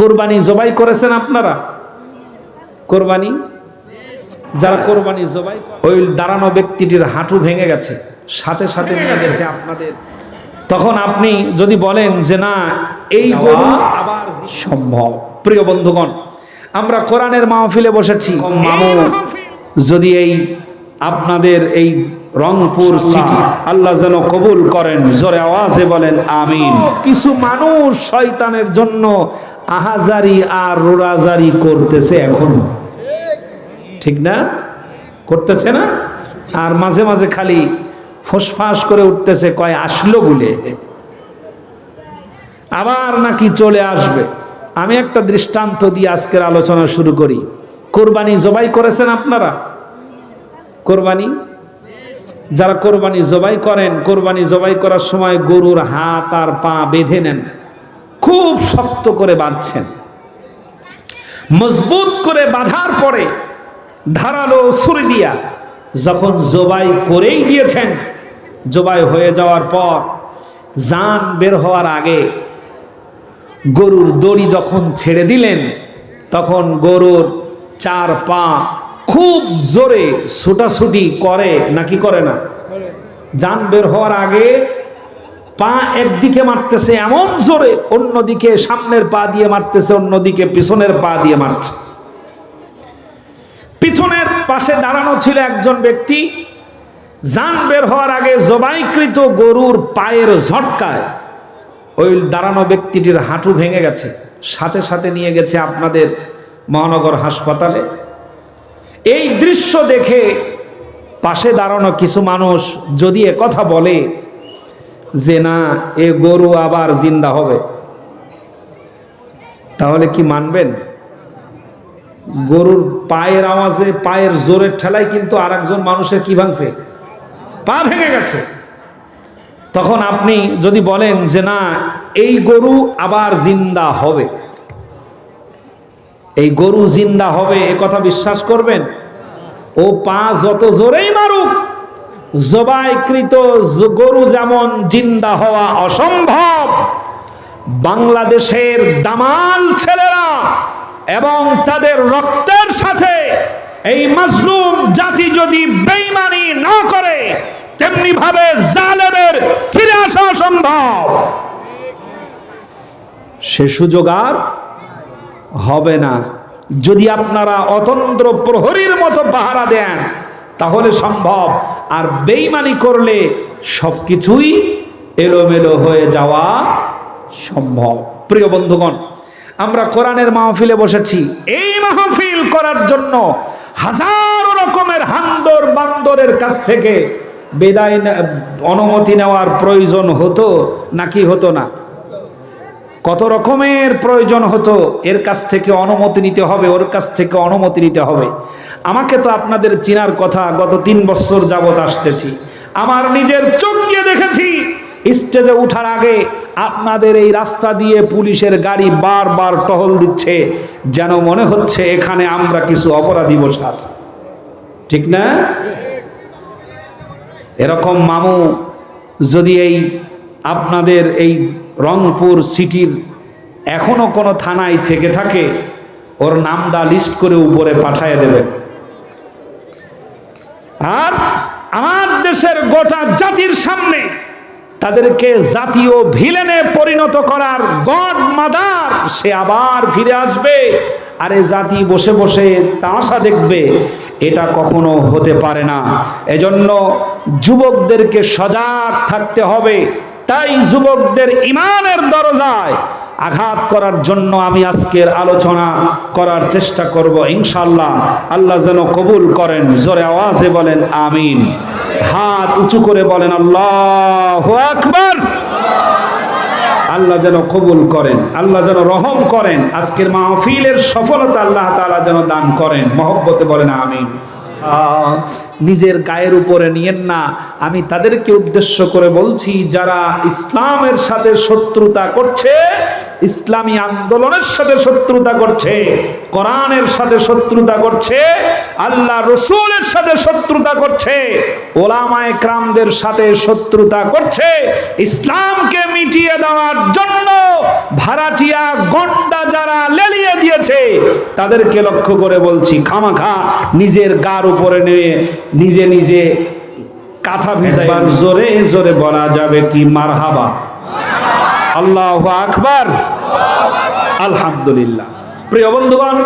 কোরবানি জবাই করেছেন আপনারা? কোরবানি? যারা কোরবানি জবাই ওই দাঁড়ানো ব্যক্তিটির হাঁটু ভেঙে গেছে সাথে সাথে নিয়ে গেছে আপনাদের। তখন আপনি যদি বলেন যে না এই গরু আবার সম্ভব। প্রিয় বন্ধুগণ আমরা কোরআনের মাহফিলে বসেছি। মামু যদি এই আপনাদের এই রংপুর সিটি আল্লাহ যেন কবুল করেন জোরে আওয়াজে বলেন আমিন। কিছু মানুষ শয়তানের জন্য আহাজারি আর রোরাজারি করতেছে এখন। ঠিক না? করতেছে না? আর মাঝে মাঝে খালি ফোসফাস করে উঠতেছে, কয়, আসলো বলে? আবার নাকি চলে আসবে। আমি একটা দৃষ্টান্ত দিয়ে আজকের আলোচনা শুরু করি। কোরবানি জবাই করেছেন আপনারা? কোরবানি? যারা কোরবানি জবাই করেন, কোরবানি জবাই করার সময় গরুর হাত আর পা বেঁধে নেন। খুব শক্ত করে বাঁধছেন। মজবুত করে বাঁধার পরে ধারালো ছুরি দিয়া যখন জবাই করেই দিয়েছেন, জবাই হয়ে যাওয়ার পর জান বের হওয়ার আগে গরুর দড়ি যখন ছেড়ে দিলেন, তখন গরুর চার পা খুব জোরে ছুটাছুটি করে, নাকি করে না? জান বের হওয়ার আগে পা একদিকে মারতেছে এমন জোরে, অন্যদিকে সামনের পা দিয়ে মারতেছে, অন্যদিকে পিছনের পা দিয়ে মারছে। পিছনের পাশে দাঁড়ানো ছিল একজন ব্যক্তি। জান বের হওয়ার আগে জবাইকৃত গরুর পায়ের ঝটকায় ওই দাঁড়ানো ব্যক্তিটির হাঁটু ভেঙে গেছে। সাথে সাথে নিয়ে গেছে আপনাদের মহানগর হাসপাতালে। এই দৃশ্য দেখে পাশে দাঁড়ানো কিছু মানুষ যদি কথা বলে যে না, এ গরু আবার জিন্দা হবে। তাহলে কি মানবেন? গরুর পায়ের আওয়াজে, পায়ের জোরের ঠেলায় কিন্তু আর একজন মানুষের কি ভাঙছে? পা ভেঙে গেছে। তখন আপনি যদি বলেন যে না, এই গরু আবার জিন্দা হবে। এই গরু জিন্দা হবে, এ কথা বিশ্বাস করবেন? ও পা যত জোরেই মারুক জবাইকৃত গরু যেমন জিন্দা হওয়া অসম্ভব, বাংলাদেশের দামাল ছেলেরা এবং তাদের রক্তের সাথে এই মাজলুম জাতি যদি বেইমানি না করে তেমনি ভাবে জালেমের ফিরে আসা অসম্ভব। সে সুযোগ আর হবে না। যদি আপনারা অতন্ত্র প্রহরীর মতো পাহারা দেন তাহলে সম্ভব। আর বেইমানি করলে সবকিছুই এলোমেলো হয়ে যাওয়া সম্ভব। প্রিয় বন্ধুগণ, আমরা কোরআনের মাহফিলে বসেছি। এই মাহফিল করার জন্য হাজারো রকমের হান্দর বান্দরের কাছ থেকে বেদায় অনুমতি নেওয়ার প্রয়োজন হতো নাকি হতো না? কত রকমের প্রয়োজন হতো? এর কাছ থেকে অনুমতি নিতে হবে, ওর কাছ থেকে অনুমতি নিতে হবে। আমাকে তো আপনাদের চিনার কথা, গত তিন বছর যাবৎ আসতেছি। আমার নিজের চোখ দিয়ে দেখেছি। স্টেজে উঠার আগে আপনাদের এই রাস্তা দিয়ে পুলিশের গাড়ি বারবার টহল দিচ্ছে, যেন মনে হচ্ছে এখানে আমরা কিছু অপরাধী বসে আছি। ঠিক না? এরকম মামু যদি এই আপনাদের এই রংপুর সিটির এখনও কোনো থানায় থেকে থাকে, ওর নামটা লিস্ট করে উপরে পাঠিয়ে দেবেন আর আমার দেশের গোটা জাতির সামনে তাদেরকে জাতীয় ভিলেনে পরিণত করার গড মাদার সে আবার ফিরে আসবে। আর জাতি বসে বসে তামাশা দেখবে, এটা কখনো হতে পারে না। এজন্য যুবকদেরকে সজাগ থাকতে হবে। তাই যুবকদের ইমানের দরজায় আঘাত করার জন্য আমি আজকের আলোচনা করার চেষ্টা করব ইনশাল্লাহ আল্লাহ যেন কবুল করেন, জোরে আওয়াজে বলেন, আমিন। হাত উঁচু করে বলেন, আল্লাহ আকবার। আল্লাহ যেন কবুল করেন, আল্লাহ যেন রহম করেন, আজকের মাহফিলের সফলতা আল্লাহ তাআলা যেন দান করেন। মহব্বতে বলেন, আমিন। নিজের গায়ের উপরে নিয়েন না। আমি তাদেরকে উদ্দেশ্য করে বলছি, যারা ইসলামের সাথে শত্রুতা করছে, ইসলামী আন্দোলনের সাথে শত্রুতা করছে, কোরআনের সাথে শত্রুতা করছে, আল্লাহ রসুলের সাথে শত্রুতা করছে ওলামায়ে ক্রামদের সাথে শত্রুতা করছে, ইসলামকে মিটিয়ে দেওয়ার জন্য ভাড়াটিয়া যারা তাদেরকে লক্ষ্য করে বলছি খামাখা নিজের গার উপরে নিয়ে নিজে নিজে কাঁথা ভিজাইবার জোরে জোরে বলা যাবে কি মারহাবা? আল্লাহ আকবার। আলহামদুলিল্লাহ। প্রিয় বন্ধুগণ